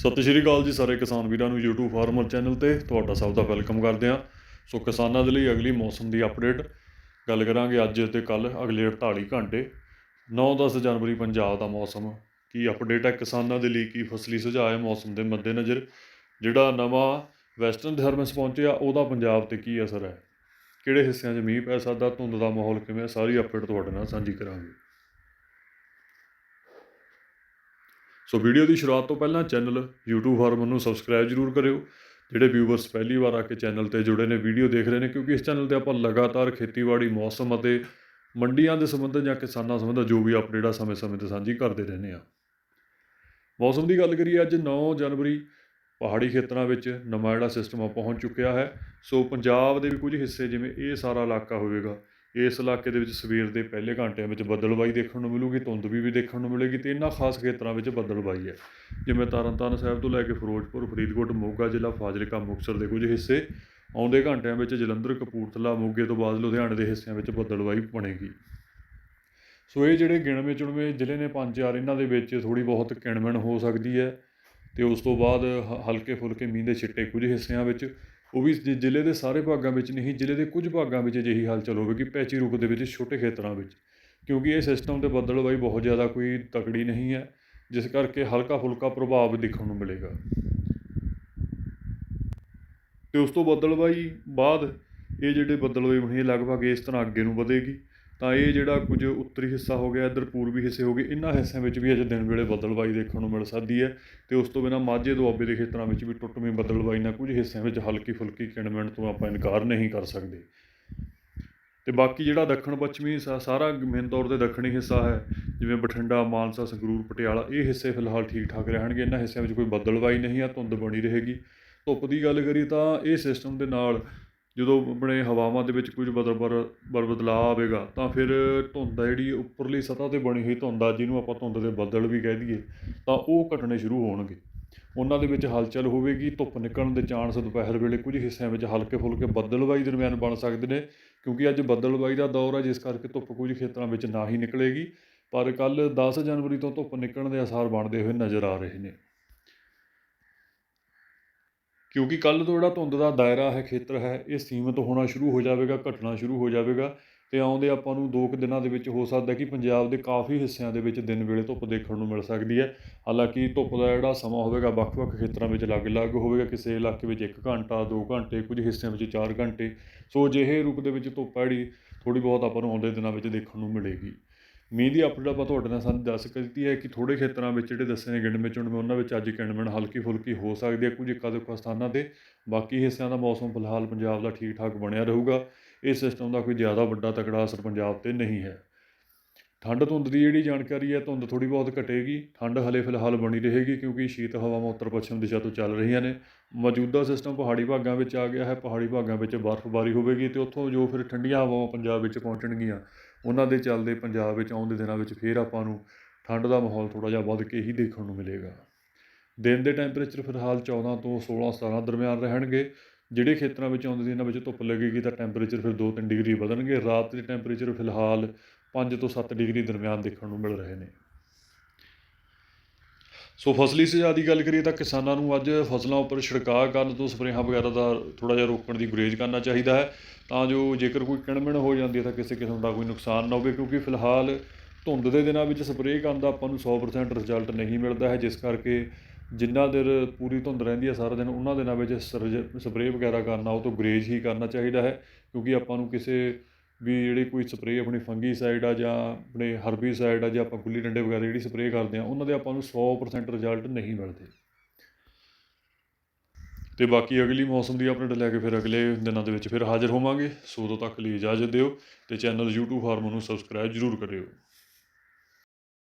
ਸਤਿ ਸ਼੍ਰੀ ਅਕਾਲ ਜੀ ਸਾਰੇ ਕਿਸਾਨ ਵੀਰਾਂ ਨੂੰ YouTube ਫਾਰਮਰ ਚੈਨਲ ਤੇ ਤੁਹਾਡਾ ਸਭ ਦਾ ਵੈਲਕਮ ਕਰਦੇ ਹਾਂ। ਸੋ ਕਿਸਾਨਾਂ ਦੇ ਲਈ ਅਗਲੀ ਮੌਸਮ ਦੀ ਅਪਡੇਟ ਗੱਲ ਕਰਾਂਗੇ ਅੱਜ ਤੇ ਕੱਲ ਅਗਲੇ 48 ਘੰਟੇ। 9-10 ਜਨਵਰੀ ਪੰਜਾਬ ਦਾ ਮੌਸਮ, ਕੀ ਅਪਡੇਟ ਹੈ ਕਿਸਾਨਾਂ ਦੇ ਲਈ, ਕੀ ਫਸਲੀ ਸੁਝਾਅ ਹੈ ਮੌਸਮ ਦੇ ਮੱਦੇਨਜ਼ਰ? ਜਿਹੜਾ ਨਵਾਂ ਵੈਸਟਰਨ ਡਿਸਟਰਬੈਂਸ ਪਹੁੰਚਿਆ, ਉਹਦਾ ਪੰਜਾਬ ਤੇ ਕੀ ਅਸਰ ਹੈ? ਕਿਹੜੇ ਹਿੱਸਿਆਂ 'ਚ ਮੀਂਹ ਪੈ ਸਕਦਾ, ਧੁੰਦ ਦਾ ਮਾਹੌਲ ਕਿਵੇਂ ਸਾਰੀ ਅਪਡੇਟ ਤੁਹਾਡੇ ਨਾਲ ਸਾਂਝੀ ਕਰਾਂਗੇ। ਸੋ ਵੀਡੀਓ ਦੀ ਸ਼ੁਰੂਆਤ ਤੋਂ ਪਹਿਲਾਂ ਚੈਨਲ YouTube ਫਾਰਮਰ ਨੂੰ ਸਬਸਕ੍ਰਾਈਬ ਜਰੂਰ ਕਰਿਓ, ਜਿਹੜੇ ਵਿਊਵਰਸ ਪਹਿਲੀ ਵਾਰ ਆ ਕੇ ਚੈਨਲ ਤੇ ਜੁੜੇ ਨੇ, ਵੀਡੀਓ ਦੇਖ ਰਹੇ ਨੇ, ਕਿਉਂਕਿ ਇਸ ਚੈਨਲ ਤੇ ਆਪਾਂ ਲਗਾਤਾਰ ਖੇਤੀਬਾੜੀ ਮੌਸਮ ਅਤੇ ਮੰਡੀਆਂ ਦੇ ਸੰਬੰਧ ਜਾਂ ਕਿਸਾਨਾਂ ਸੰਬੰਧ ਜੋ ਵੀ ਅਪਡੇਟ ਆ ਸਮੇਂ-ਸਮੇਂ ਤੇ ਸਾਂਝੀ ਕਰਦੇ ਰਹਿੰਦੇ ਆ ਮੌਸਮ ਦੀ ਗੱਲ ਕਰੀਏ, ਅੱਜ 9 ਜਨਵਰੀ, ਪਹਾੜੀ ਖੇਤਰਾਂ ਵਿੱਚ ਨਵਾਂ ਜਿਹੜਾ ਸਿਸਟਮ ਆ ਪਹੁੰਚ ਚੁੱਕਿਆ ਹੈ। ਸੋ ਪੰਜਾਬ ਦੇ ਵੀ ਕੁਝ ਹਿੱਸੇ ਜਿਵੇਂ ਇਹ ਸਾਰਾ ਇਲਾਕਾ ਹੋਵੇਗਾ ਇਸ ਇਲਾਕੇ ਦੇ ਵਿੱਚ ਸਵੇਰ ਦੇ ਪਹਿਲੇ ਘੰਟਿਆਂ ਵਿੱਚ ਬੱਦਲਬਾਈ ਦੇਖਣ ਨੂੰ ਮਿਲੂਗੀ, ਧੁੰਦ ਵੀ ਦੇਖਣ ਨੂੰ ਮਿਲੇਗੀ ਤੇ ਇਹਨਾਂ ਖਾਸ ਖੇਤਰਾਂ ਵਿੱਚ ਬੱਦਲਬਾਈ ਹੈ। ਜਿਵੇਂ ਤਰਨਤਾਰਨ ਸਾਹਿਬ ਤੋਂ ਲੈ ਕੇ ਫਿਰੋਜ਼ਪੁਰ, ਫਰੀਦਕੋਟ, ਮੋਗਾ ਜ਼ਿਲ੍ਹਾ, ਫਾਜ਼ਿਲਕਾ, ਮੁਕਤਸਰ ਦੇ ਕੁਝ ਹਿੱਸੇ, ਆਉਂਦੇ ਘੰਟਿਆਂ ਵਿੱਚ ਜਲੰਧਰ, ਕਪੂਰਥਲਾ, ਮੋਗੇ ਤੋਂ ਬਾਅਦ ਲੁਧਿਆਣੇ ਦੇ ਹਿੱਸਿਆਂ ਵਿੱਚ ਬੱਦਲਬਾਈ ਬਣੇਗੀ। ਸੋ ਇਹ ਜਿਹੜੇ ਗਿਣਵੇਂ ਚੁਣਵੇਂ ਜ਼ਿਲ੍ਹੇ ਨੇ ਪੰਜ ਚਾਰ ਇਹਨਾਂ ਦੇ ਵਿੱਚ ਥੋੜੀ ਬਹੁਤ ਕਿਣਮਣ ਹੋ ਸਕਦੀ ਹੈ ਤੇ ਉਸ ਤੋਂ ਬਾਅਦ ਹ- ਹਲਕੇ ਫੁਲਕੇ ਮੀਂਹ ਦੇ ਛਿੱਟੇ ਕੁਝ ਹਿੱਸਿਆਂ ਵਿੱਚ ਉਹ ਵੀ ਜ਼ਿ- ਜ਼ਿਲ੍ਹੇ ਦੇ ਸਾਰੇ ਭਾਗਾਂ ਵਿੱਚ ਨਹੀਂ, ਜ਼ਿਲ੍ਹੇ ਦੇ ਕੁਝ ਭਾਗਾਂ ਵਿੱਚ ਅਜਿਹੀ ਹਲਚਲ ਹੋਵੇਗੀ, ਪੈਚੀ ਰੂਪ ਦੇ ਵਿੱਚ, ਛੋਟੇ ਖੇਤਰਾਂ ਵਿੱਚ। ਕਿਉਂਕਿ ਇਹ ਸਿਸਟਮ ਤੇ ਬੱਦਲਬਾਈ ਬਹੁਤ ਜ਼ਿਆਦਾ ਕੋਈ ਤਕੜੀ ਨਹੀਂ ਹੈ, ਜਿਸ ਕਰਕੇ ਹਲਕਾ ਫੁਲਕਾ ਪ੍ਰਭਾਵ ਦੇਖਣ ਨੂੰ ਮਿਲੇਗਾ। ਤੇ ਉਸ ਤੋਂ ਬੱਦਲਬਾਈ ਬਾਅਦ ਇਹ ਜਿਹੜੇ ਬੱਦਲਬਾਈ ਬਣੀ ਹੈ ਲਗਭਗ ਇਸ ਤਰ੍ਹਾਂ ਅੱਗੇ ਨੂੰ ਵਧੇਗੀ। ਤਾਂ ਇਹ ਜਿਹੜਾ ਕੁਝ ਉੱਤਰੀ ਹਿੱਸਾ ਹੋ ਗਿਆ, ਇੱਧਰ ਪੂਰਬੀ ਹਿੱਸੇ ਹੋ ਗਏ, ਇਹਨਾਂ ਹਿੱਸਿਆਂ ਵਿੱਚ ਵੀ ਅੱਜ ਦਿਨ ਵੇਲੇ ਬੱਦਲਬਾਈ ਦੇਖਣ ਨੂੰ ਮਿਲ ਸਕਦੀ ਹੈ ਤੇ ਉਸ ਤੋਂ ਬਿਨਾਂ ਮਾਝੇ ਦੁਆਬੇ ਦੇ ਖੇਤਰਾਂ ਵਿੱਚ ਵੀ ਟੁੱਟਵੀਂ ਬੱਦਲਬਾਈ ਨਾਲ ਕੁਝ ਹਿੱਸਿਆਂ ਵਿੱਚ ਹਲਕੀ ਫੁਲਕੀ ਕਿਣਮਣ ਤੋਂ ਆਪਾਂ ਇਨਕਾਰ ਨਹੀਂ ਕਰ ਸਕਦੇ। ਤੇ ਬਾਕੀ ਜਿਹੜਾ ਦੱਖਣ ਪੱਛਮੀ ਸਾਰਾ ਮੇਨ ਤੌਰ ਤੇ ਦੱਖਣੀ ਹਿੱਸਾ ਹੈ, ਜਿਵੇਂ ਬਠਿੰਡਾ, ਮਾਨਸਾ, ਸੰਗਰੂਰ, ਪਟਿਆਲਾ, ਇਹ ਹਿੱਸੇ ਫਿਲਹਾਲ ਠੀਕ ਠਾਕ ਰਹਿਣਗੇ, ਇਹਨਾਂ ਹਿੱਸਿਆਂ ਵਿੱਚ ਕੋਈ ਬੱਦਲਬਾਈ ਨਹੀਂ ਆ, ਧੁੰਦ ਬਣੀ ਰਹੇਗੀ। ਧੁੱਪ ਦੀ ਗੱਲ ਕਰੀ ਤਾਂ ਇਹ ਸਿਸਟਮ ਦੇ ਨਾਲ ਜਦੋਂ ਆਪਣੇ ਹਵਾਵਾਂ ਦੇ ਵਿੱਚ ਕੁਝ ਬਦਲ ਬਰ ਬਦਲਾਅ ਆਵੇਗਾ, ਤਾਂ ਫਿਰ ਧੁੰਦ ਆ ਜਿਹੜੀ, ਉੱਪਰਲੀ ਸਤ੍ਹਾ ਤੇ ਬਣੀ ਹੋਈ ਧੁੰਦ ਆ, ਜਿਹਨੂੰ ਆਪਾਂ ਧੁੰਦ ਦੇ ਬੱਦਲ ਵੀ ਕਹਿ ਦਈਏ, ਤਾਂ ਉਹ ਘਟਣੇ ਸ਼ੁਰੂ ਹੋਣਗੇ। ਉਹਨਾਂ ਦੇ ਵਿੱਚ ਹਲਚਲ ਹੋਵੇਗੀ, ਧੁੱਪ ਨਿਕਲਣ ਦੇ ਚਾਂਸ ਦੁਪਹਿਰ ਵੇਲੇ ਕੁਝ ਹਿੱਸਿਆਂ ਵਿੱਚ ਹਲਕੇ ਫੁਲਕੇ ਬੱਦਲਬਾਈ ਦਰਮਿਆਨ ਬਣ ਸਕਦੇ ਨੇ, ਕਿਉਂਕਿ ਅੱਜ ਬੱਦਲਬਾਈ ਦਾ ਦੌਰ ਹੈ ਜਿਸ ਕਰਕੇ ਧੁੱਪ ਕੁਝ ਖੇਤਰਾਂ ਵਿੱਚ ਨਾ ਹੀ ਨਿਕਲੇਗੀ, ਪਰ ਕੱਲ 10 ਜਨਵਰੀ ਤੋਂ ਧੁੱਪ ਨਿਕਲਣ ਦੇ ਅਸਾਰ ਬਣਦੇ ਹੋਏ ਨਜ਼ਰ ਆ ਰਹੇ ਨੇ। ਕਿਉਂਕਿ ਕੱਲ ਤੋਂ ਜਿਹੜਾ ਧੁੰਦ ਦਾ ਦਾਇਰਾ ਹੈ, ਖੇਤਰ ਹੈ, ਇਹ ਸੀਮਿਤ ਹੋਣਾ ਸ਼ੁਰੂ ਹੋ ਜਾਵੇਗਾ, ਘਟਣਾ ਸ਼ੁਰੂ ਹੋ ਜਾਵੇਗਾ ਤੇ ਆਉਂਦੇ ਆਪਾਂ ਨੂੰ ਦੋ ਕੁ ਦਿਨਾਂ ਦੇ ਵਿੱਚ ਹੋ ਸਕਦਾ ਕਿ ਪੰਜਾਬ ਦੇ ਕਾਫੀ ਹਿੱਸਿਆਂ ਦੇ ਵਿੱਚ ਦਿਨ ਵੇਲੇ ਧੁੱਪ ਦੇਖਣ ਨੂੰ ਮਿਲ ਸਕਦੀ ਹੈ। ਹਾਲਾਂਕਿ ਧੁੱਪ ਦਾ ਜਿਹੜਾ ਸਮਾਂ ਹੋਵੇਗਾ, ਵੱਖ-ਵੱਖ ਖੇਤਰਾਂ ਵਿੱਚ ਅਲੱਗ-ਅਲੱਗ ਹੋਵੇਗਾ, ਕਿਸੇ ਇਲਾਕੇ ਵਿੱਚ 1 ਘੰਟਾ 2 ਘੰਟੇ, ਕੁਝ ਹਿੱਸਿਆਂ ਵਿੱਚ 4 ਘੰਟੇ। ਸੋ ਅਜਿਹੇ ਰੂਪ ਦੇ ਵਿੱਚ ਧੁੱਪ ਹੈ ਜਿਹੜੀ ਥੋੜੀ ਬਹੁਤ ਆਪਾਂ ਨੂੰ ਆਉਂਦੇ ਦਿਨਾਂ ਵਿੱਚ ਦੇਖਣ ਨੂੰ ਮਿਲੇਗੀ। ਮੀਂਹ ਦੀ ਅਪਡੇਟ ਆਪਾਂ ਤੁਹਾਡੇ ਨਾਲ ਸਾਨੂੰ ਦੱਸ ਕੇ ਦਿੱਤੀ ਹੈ ਕਿ ਥੋੜੇ ਖੇਤਰਾਂ ਵਿੱਚ ਜਿਹੜੇ ਦੱਸੇ ਨੇ ਗਿਣਵੇਂ ਚੁਣਵੇਂ, ਉਹਨਾਂ ਵਿੱਚ ਅੱਜ ਕਿਣਮਣ ਹਲਕੀ ਫੁਲਕੀ ਹੋ ਸਕਦੀ ਹੈ, ਕੁਝ ਇੱਕਾ ਦੁੱਕਾ ਸਥਾਨਾਂ ਤੇ। ਬਾਕੀ ਹਿੱਸਿਆਂ ਦਾ ਮੌਸਮ ਫਿਲਹਾਲ ਪੰਜਾਬ ਦਾ ਠੀਕ ਠਾਕ ਬਣਿਆ ਰਹੂਗਾ। ਇਸ ਸਿਸਟਮ ਦਾ ਕੋਈ ਜ਼ਿਆਦਾ ਵੱਡਾ ਤਕੜਾ ਅਸਰ ਪੰਜਾਬ ਤੇ ਨਹੀਂ ਹੈ। ਠੰਡ ਧੁੰਦ ਦੀ ਜਿਹੜੀ ਜਾਣਕਾਰੀ ਹੈ, ਧੁੰਦ ਥੋੜੀ ਬਹੁਤ ਘਟੇਗੀ। ਠੰਡ ਹਲੇ ਫਿਲਹਾਲ ਬਣੀ ਰਹੇਗੀ ਕਿਉਂਕਿ ਸ਼ੀਤ ਹਵਾਵਾਂ ਉੱਤਰ ਪੱਛਮ ਦਿਸ਼ਾ ਤੋਂ ਚੱਲ ਰਹੀਆਂ ਨੇ। ਮੌਜੂਦਾ ਸਿਸਟਮ ਪਹਾੜੀ ਭਾਗਾਂ ਵਿੱਚ ਆ ਗਿਆ ਹੈ। ਪਹਾੜੀ ਭਾਗਾਂ ਵਿੱਚ ਬਰਫ਼ਬਾਰੀ ਹੋਵੇਗੀ ਤੇ ਉੱਥੋਂ ਜੋ ਫਿਰ ਠੰਡੀਆਂ ਹਵਾਵਾਂ ਪੰਜਾਬ ਵਿੱਚ ਪਹੁੰਚਣਗੀਆਂ, ਉਹਨਾਂ ਦੇ ਚੱਲਦੇ ਪੰਜਾਬ ਵਿੱਚ ਆਉਂਦੇ ਦਿਨਾਂ ਵਿੱਚ ਫਿਰ ਆਪਾਂ ਨੂੰ ਠੰਡ ਦਾ ਮਾਹੌਲ ਥੋੜਾ ਜਿਹਾ ਵੱਧ ਕੇ ਹੀ ਦੇਖਣ ਨੂੰ ਮਿਲੇਗਾ। ਦਿਨ ਦੇ ਟੈਂਪਰੇਚਰ ਫਿਲਹਾਲ 14 ਤੋਂ 16 17 ਦਰਮਿਆਨ ਰਹਿਣਗੇ। ਜਿਹੜੇ ਖੇਤਰਾਂ ਵਿੱਚ ਆਉਂਦੇ ਦਿਨਾਂ ਵਿੱਚ ਧੁੱਪ ਲੱਗੇਗੀ ਤਾਂ ਟੈਂਪਰੇਚਰ ਫਿਰ 2-3 ਡਿਗਰੀ ਵਧਣਗੇ। ਰਾਤ ਦੇ ਟੈਂਪਰੇਚਰ ਫਿਲਹਾਲ 5 ਤੋਂ 7 ਡਿਗਰੀ ਦਰਮਿਆਨ ਦੇਖਣ ਨੂੰ ਮਿਲ ਰਹੇ ਨੇ। ਸੋ ਫਸਲੀ ਸਿਜਾ ਦੀ ਗੱਲ ਕਰੀਏ ਤਾਂ ਕਿਸਾਨਾਂ ਨੂੰ ਅੱਜ ਫਸਲਾਂ ਉੱਪਰ ਛਿੜਕਾਅ ਕਰਨ ਤੋਂ ਸਪਰੇਹਾਂ ਵਗੈਰਾ ਦਾ ਥੋੜਾ ਜਿਹਾ ਰੋਕਣ ਦੀ ਗੁਰੇਜ਼ ਕਰਨਾ ਚਾਹੀਦਾ ਹੈ। ਤਾਂ ਜੋ ਜੇਕਰ ਕੋਈ ਕਿਣਮਿਣ ਹੋ ਜਾਂਦੀ ਹੈ ਤਾਂ ਕਿਸੇ ਕਿਸਮ ਦਾ ਕੋਈ ਨੁਕਸਾਨ ਨਾ ਹੋਵੇ ਕਿਉਂਕਿ ਫਿਲਹਾਲ ਧੁੰਦ ਦੇ ਦਿਨਾਂ ਵਿੱਚ ਸਪਰੇਅ ਕਰਨ ਦਾ ਆਪਾਂ ਨੂੰ 100% ਰਿਜ਼ਲਟ ਨਹੀਂ ਮਿਲਦਾ ਹੈ, ਜਿਸ ਕਰਕੇ ਜਿੰਨਾ ਦੇਰ ਪੂਰੀ ਧੁੰਦ ਰਹਿੰਦੀ ਹੈ ਸਾਰਾ ਦਿਨ ਉਹਨਾਂ ਦਿਨਾਂ ਵਿੱਚ ਸਪਰੇਅ ਵਗੈਰਾ ਕਰਨਾ ਉਹ ਤੋਂ ਗੁਰੇਜ਼ ਹੀ ਕਰਨਾ ਚਾਹੀਦਾ ਹੈ। ਕਿਉਂਕਿ ਆਪਾਂ ਨੂੰ ਕਿਸੇ ਵੀ ਜਿਹੜੀ ਕੋਈ ਸਪਰੇਅ ਆਪਣੀ ਫੰਗੀ ਸਾਈਡ ਆ ਜਾਂ ਆਪਣੇ ਹਰਬੀ ਸਾਈਡ ਆ ਜਾਂ ਆਪਾਂ ਗੁੱਲੀ ਡੰਡੇ ਵਗੈਰਾ ਜਿਹੜੀ ਸਪਰੇਅ ਕਰਦੇ ਆ, ਉਹਨਾਂ ਦੇ ਆਪਾਂ ਨੂੰ 100% ਰਿਜ਼ਲਟ ਨਹੀਂ ਮਿਲਦੇ। ਤੇ ਬਾਕੀ ਅਗਲੀ ਮੌਸਮ ਦੀ ਅਪਡੇਟ ਲੈ ਕੇ ਫਿਰ ਅਗਲੇ ਦਿਨਾਂ ਦੇ ਵਿੱਚ ਫਿਰ ਹਾਜ਼ਰ ਹੋਵਾਂਗੇ। ਸੋ ਉਦੋਂ ਤੱਕ ਲਈ ਇਜਾਜ਼ਤ ਦਿਓ ਤੇ ਚੈਨਲ YouTube ਫਾਰਮ ਨੂੰ ਸਬਸਕ੍ਰਾਈਬ ਜਰੂਰ ਕਰਿਓ।